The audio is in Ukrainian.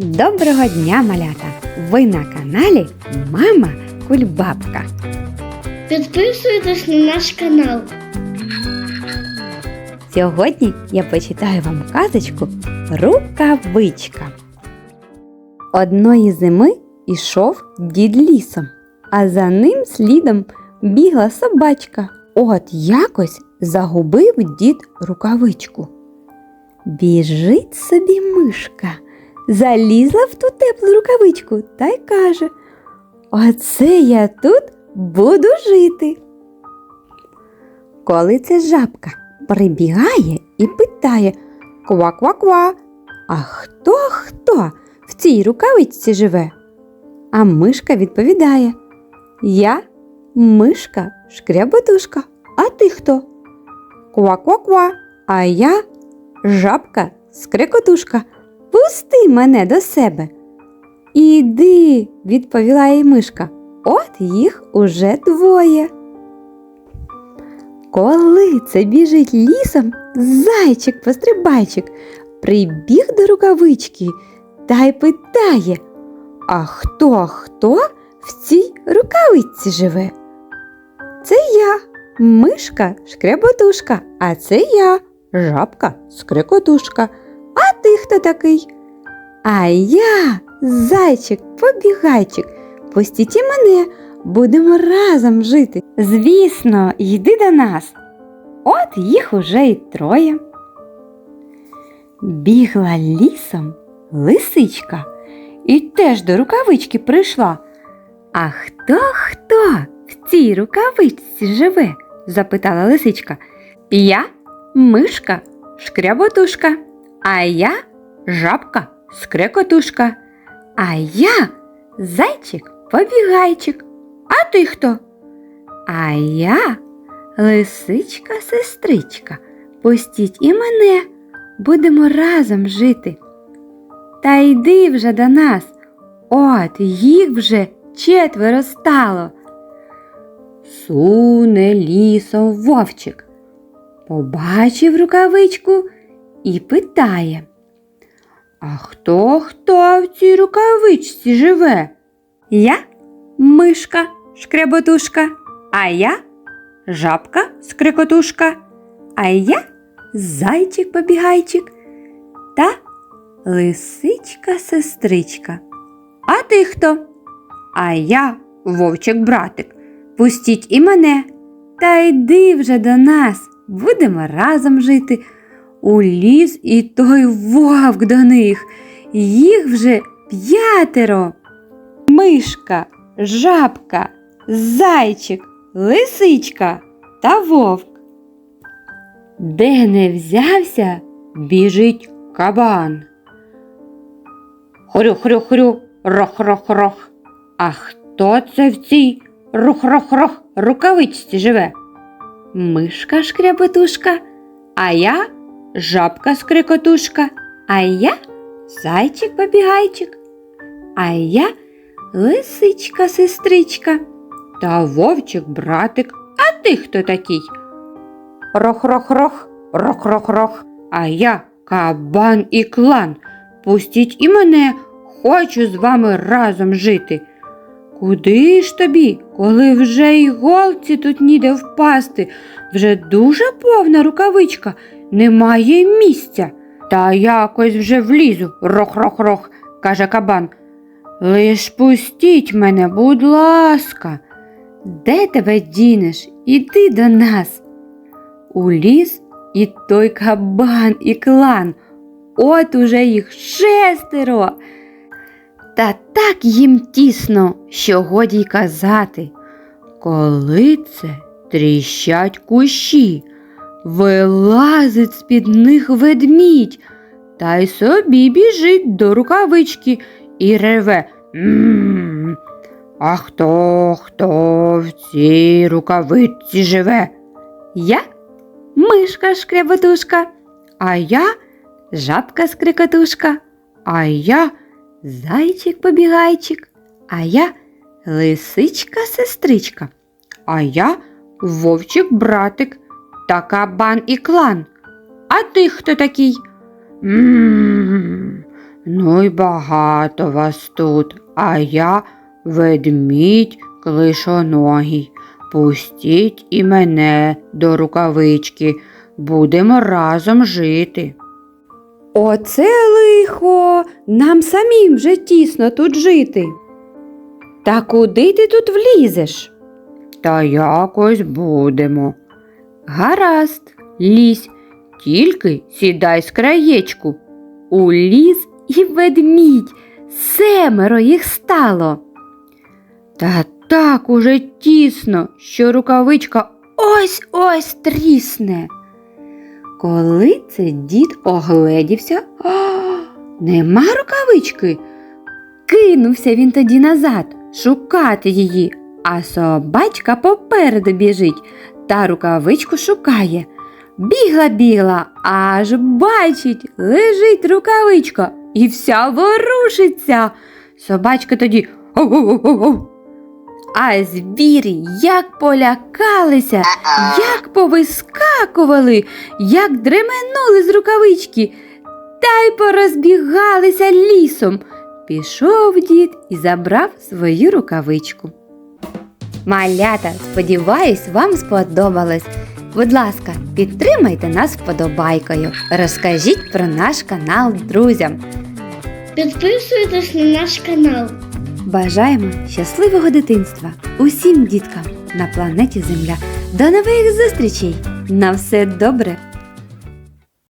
Доброго дня, малята! Ви на каналі Мама Кульбабка. Підписуйтесь на наш канал. Сьогодні я почитаю вам казочку Рукавичка. Одної зими ішов дід лісом, а за ним слідом бігла собачка. От якось загубив дід рукавичку. Біжить собі мишка, залізла в ту теплу рукавичку та й каже: Оце я тут буду жити. Коли це жабка прибігає і питає Ква-ква-ква, а хто хто в цій рукавичці живе? А мишка відповідає Я мишка шкряботушка, а ти хто? Ква-ква-ква, а я жабка скрекотушка. Пусти мене до себе. Іди, відповіла їй мишка. От їх уже двоє. Коли це біжить лісом, зайчик-пострибайчик прибіг до рукавички та й питає, а хто хто в цій рукавичці живе? Це я, мишка шкреботушка, а це я, жабка скрекотушка. А ти хто такий? А я, зайчик, побігайчик, пустіть і мене, будемо разом жити. Звісно, йди до нас. От їх уже й троє. Бігла лісом лисичка і теж до рукавички прийшла. А хто хто в цій рукавичці живе? запитала лисичка. Я мишка, шкряботушка, а я жабка, скрекотушка, а я зайчик, побігайчик. А ти хто? А я лисичка, сестричка. Пустіть і мене, будемо разом жити. Та йди вже до нас. От їх вже четверо стало. Суне лісом вовчик. Побачив рукавичку і питає. А хто хто в цій рукавичці живе? Я мишка шкреботушка, а я жабка скрикотушка, а я зайчик побігайчик та лисичка сестричка. А ти хто? А я вовчик братик. Пустіть і мене, та йди вже до нас, будемо разом жити. У ліс і той вовк до них, їх вже п'ятеро. Мишка, жабка, зайчик, лисичка та вовк. Де не взявся, біжить кабан. Хрю-хрю-хрю, рох-рох-рох. А хто це в цій рух-рох-рох рукавичці живе? Мишка шкрябетушка, а я жабка скрикотушка, а я зайчик побігайчик, а я лисичка сестричка та вовчик братик. А ти хто такий? Рох-рох-рох, рох-рох-рох, а я кабан і клан. Пустіть і мене, хочу з вами разом жити. Куди ж тобі, коли вже й голці тут ніде впасти, вже дуже повна рукавичка, немає місця. Та якось вже влізу, рох-рох-рох, каже кабан. Лиш пустіть мене, будь ласка, де тебе дінеш? Іди до нас. У ліс і той кабан і клан. От уже їх шестеро. Та так їм тісно, що годі й казати. Коли це тріщать кущі, вилазить з-під них ведмідь, та й собі біжить до рукавички і реве. «М-м-м, А хто хто в цій рукавичці живе? Я? Мишка шкряботушка, а я жабка скрикотушка, а я зайчик побігайчик, а я лисичка сестричка, а я вовчик братик та кабан і клан. А ти хто такий? М-м-м, Ну й багато вас тут, а я ведмідь клишоногий. Пустіть і мене до рукавички, будемо разом жити. Оце лихо, нам самим вже тісно тут жити. Та куди ти тут влізеш? Та якось будемо. Гаразд, лізь, тільки сідай з краєчку. Уліз і ведмідь, семеро їх стало. Та так уже тісно, що рукавичка ось ось трісне. Коли це дід огледівся, а, нема рукавички. Кинувся він тоді назад шукати її, а собачка попереду біжить та рукавичку шукає. Бігла, бігла, аж бачить, лежить рукавичка і вся ворушиться. Собачка тоді «Оу-оу-оу-оу». А звірі як полякалися, як повискакували, як дременули з рукавички, та й порозбігалися лісом. Пішов дід і забрав свою рукавичку. Малята, сподіваюсь, вам сподобалось. Будь ласка, підтримайте нас вподобайкою. Розкажіть про наш канал друзям. Підписуйтесь на наш канал. Бажаємо щасливого дитинства усім діткам на планеті Земля. До нових зустрічей! На все добре!